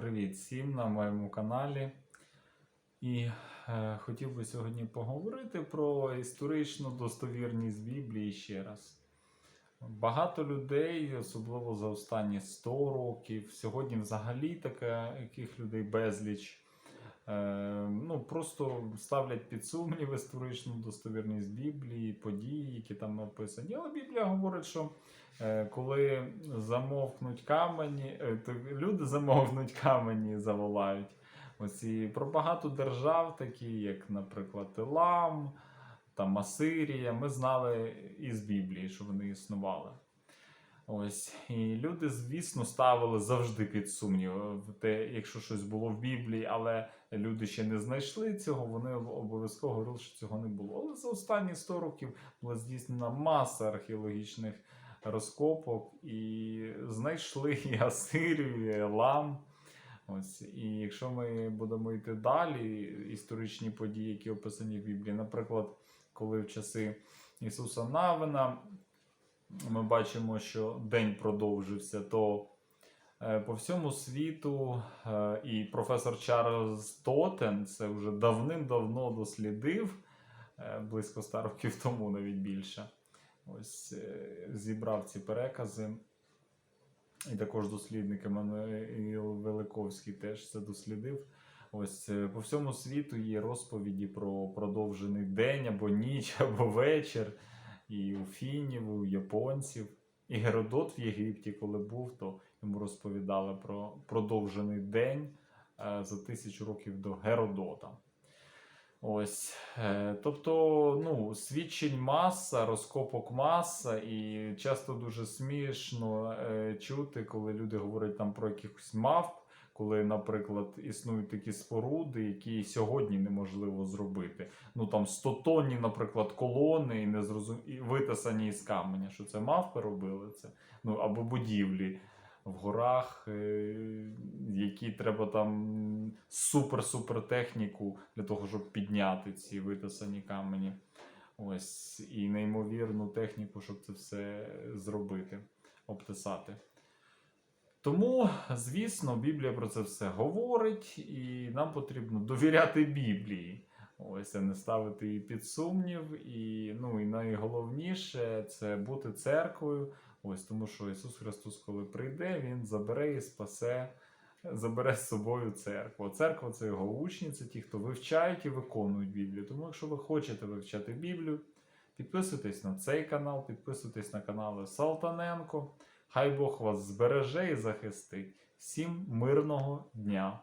Привіт всім на моєму каналі. І е, хотів би сьогодні поговорити про історичну достовірність Біблії ще раз. Багато людей, особливо за останні 100 років, сьогодні взагалі таке, яких людей безліч. Е, ну, просто ставлять під сумнів історичну достовірність Біблії, події, які там написані. Але Біблія говорить, що е, коли замовкнуть камені, е, то люди замовкнуть камені заволають. Ось і про багато держав, такі, як, наприклад, Елам, там Асирія, ми знали із Біблії, що вони існували. Ось і люди, звісно, ставили завжди під сумнів те, якщо щось було в Біблії, але люди ще не знайшли цього, вони обов'язково говорили, що цього не було. Але за останні 100 років була здійснена маса археологічних розкопок, і знайшли і Асирію, і Елам. Ось, і якщо ми будемо йти далі, історичні події, які описані в Біблії, наприклад, коли в часи Ісуса Навина ми бачимо, що день продовжився, то е, по всьому світу е, і професор Чарльз Тотен це вже давним-давно дослідив, е, близько 100 років тому, навіть більше. Ось зібрав ці перекази. І також дослідник Еммануїл Великовський теж це дослідив. Ось по всьому світу є розповіді про продовжений день або ніч, або вечір. І у фінів, і у японців. І Геродот в Єгипті, коли був, то йому розповідали про продовжений день е, за тисячу років до Геродота. Ось. е, Тобто, ну, свідчень маса, розкопок маса, і часто дуже смішно е, чути, коли люди говорять там про якихось мавп, коли, наприклад, існують такі споруди, які сьогодні неможливо зробити. Ну там 100 тонні, наприклад, колони і не і витисані із каменя, що це мавпи робили це. Ну або будівлі в горах, е, які треба там супер-супер техніку для того, щоб підняти ці витисані камені. Ось і неймовірну техніку, щоб це все зробити, обтисати. Тому, звісно, Біблія про це все говорить, і нам потрібно довіряти Біблії. Ось, а не ставити її під сумнів. І, ну, і найголовніше це бути церквою. Ось тому, що Ісус Христос, коли прийде, Він забере і спасе, забере з собою церкву. Церква це його учні, це ті, хто вивчають і виконують Біблію. Тому, якщо ви хочете вивчати Біблію, підписуйтесь на цей канал, підписуйтесь на канали Салтаненко. Хай Бог вас збереже і захистить. Всім мирного дня!